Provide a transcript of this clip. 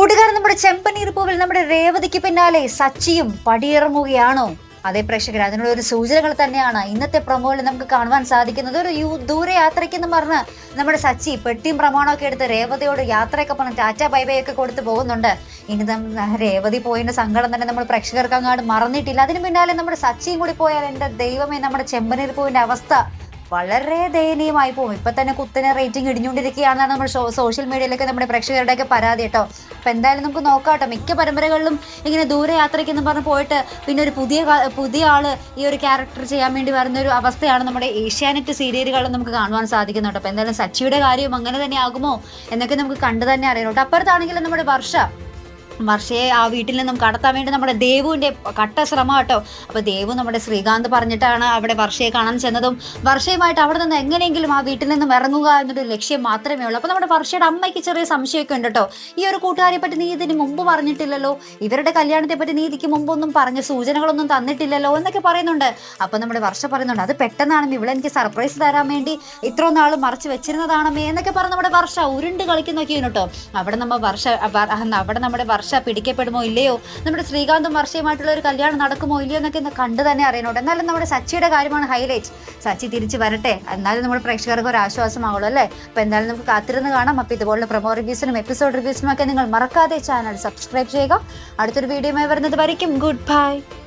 നമ്മുടെ ചെമ്പനീർ പൂവിൽ നമ്മുടെ രേവതിക്ക് പിന്നാലെ സച്ചിയും പടിയിറങ്ങുകയാണോ. അതെ പ്രേക്ഷകർ അതിനുള്ള ഒരു സൂചനകൾ തന്നെയാണ് ഇന്നത്തെ പ്രമോയിൽ നമുക്ക് കാണുവാൻ സാധിക്കുന്നത്. ഒരു യു ദൂരെ യാത്രയ്ക്ക് പറഞ്ഞ് നമ്മുടെ സച്ചി പെട്ടിയും പ്രമാണമൊക്കെ എടുത്ത് രേവതിയോട് യാത്രയൊക്കെ പറഞ്ഞ് ടാറ്റ ബൈ കൊടുത്ത് പോകുന്നുണ്ട്. ഇനി രേവതി പോയതിന്റെ സങ്കടം തന്നെ നമ്മൾ പ്രേക്ഷകർക്ക് അങ്ങാട് മറന്നിട്ടില്ല. അതിന് പിന്നാലെ നമ്മുടെ സച്ചിയും കൂടി പോയാൽ എന്റെ ദൈവമേ നമ്മുടെ ചെമ്പനീർ പൂവിന്റെ അവസ്ഥ വളരെ ദയനീയമായി പോകും. ഇപ്പൊ തന്നെ കുത്തനെ റേറ്റിംഗ് ഇടിഞ്ഞുകൊണ്ടിരിക്കുകയാണെന്നാണ് നമ്മൾ സോഷ്യൽ മീഡിയയിലൊക്കെ നമ്മുടെ പ്രേക്ഷകരുടെയൊക്കെ പരാതി കേട്ടോ. അപ്പൊ എന്തായാലും നമുക്ക് നോക്കാം കേട്ടോ. മിക്ക പരമ്പരകളിലും ഇങ്ങനെ ദൂരെ യാത്രയ്ക്കെന്ന് പറഞ്ഞ് പോയിട്ട് പിന്നെ ഒരു പുതിയ പുതിയ ആൾ ഈ ഒരു ക്യാരക്ടർ ചെയ്യാൻ വേണ്ടി വരുന്ന ഒരു അവസ്ഥയാണ് നമ്മുടെ ഏഷ്യാനെറ്റ് സീരിയലുകളിൽ നമുക്ക് കാണുവാൻ സാധിക്കുന്നുണ്ട് അപ്പോൾ എന്തായാലും സച്ചിയുടെ കാര്യം അങ്ങനെ തന്നെ ആകുമോ എന്നൊക്കെ നമുക്ക് കണ്ടു തന്നെ അറിയണം കേട്ടോ. അപ്പുറത്താണെങ്കിലും നമ്മുടെ വർഷ വർഷയെ ആ വീട്ടിൽ നിന്നും കടത്താൻ വേണ്ടി നമ്മുടെ ദേവുവിന്റെ കട്ട ശ്രമം കേട്ടോ. അപ്പോൾ ദേവു നമ്മുടെ ശ്രീകാന്ത് പറഞ്ഞിട്ടാണ് അവിടെ വർഷയെ കാണാൻ ചെന്നതും. വർഷയുമായിട്ട് അവിടെ നിന്ന് എങ്ങനെയെങ്കിലും ആ വീട്ടിൽ നിന്നും ഇറങ്ങുക എന്നൊരു ലക്ഷ്യം മാത്രമേ ഉള്ളൂ. അപ്പോൾ നമ്മുടെ വർഷയുടെ അമ്മയ്ക്ക് ചെറിയ സംശയമൊക്കെ ഉണ്ട് കേട്ടോ. ഈ ഒരു കൂട്ടുകാരെ പറ്റി നീ ഇതിന് മുമ്പ് പറഞ്ഞിട്ടില്ലല്ലോ? ഇവരുടെ കല്യാണത്തെ പറ്റി നീ ഇതിക്ക് മുമ്പൊന്നും പറഞ്ഞ സൂചനകളൊന്നും തന്നിട്ടില്ലല്ലോ എന്നൊക്കെ പറയുന്നുണ്ട്. അപ്പോൾ നമ്മുടെ വർഷ പറയുന്നുണ്ട് അത് പെട്ടെന്നാണ് ഇവിടെ എനിക്ക് സർപ്രൈസ് തരാൻ വേണ്ടി ഇത്ര നാൾ മറച്ചു വെച്ചിരുന്നതാണമേ എന്നൊക്കെ പറഞ്ഞ് നമ്മുടെ വർഷ ഉരുണ്ട് കളിക്കുന്നൊക്കെയാണ് കേട്ടോ. അവിടെ നമ്മൾ വർഷ അവിടെ നമ്മുടെ വർഷ പിടിക്കപ്പെടുമോ ഇല്ലയോ? നമ്മുടെ ശ്രീകാന്തും വർഷയുമായിട്ടുള്ള ഒരു കല്യാണം നടക്കുമോ ഇല്ലയോ എന്നൊക്കെ ഇന്ന് കണ്ടു തന്നെ അറിയണോട്ടെ എന്നാലും നമ്മുടെ സച്ചിയുടെ കാര്യമാണ് ഹൈലൈറ്റ് സച്ചി തിരിച്ചു വരട്ടെ. എന്നാലും നമ്മുടെ പ്രേക്ഷകർക്ക് ഒരു ആശ്വാസമാവുള്ളൂ അല്ലേ? അപ്പോൾ എന്തായാലും നമുക്ക് കാത്തിരുന്ന് കാണാം. അപ്പോൾ ഇതുപോലുള്ള പ്രൊമോ റിവ്യൂസിനും എപ്പിസോഡ് റിവ്യൂസിനും ഒക്കെ നിങ്ങൾ മറക്കാതെ ചാനൽ സബ്സ്ക്രൈബ് ചെയ്യുക. അടുത്തൊരു വീഡിയോയുമായി വരുന്നത് വരയ്ക്കും. Good bye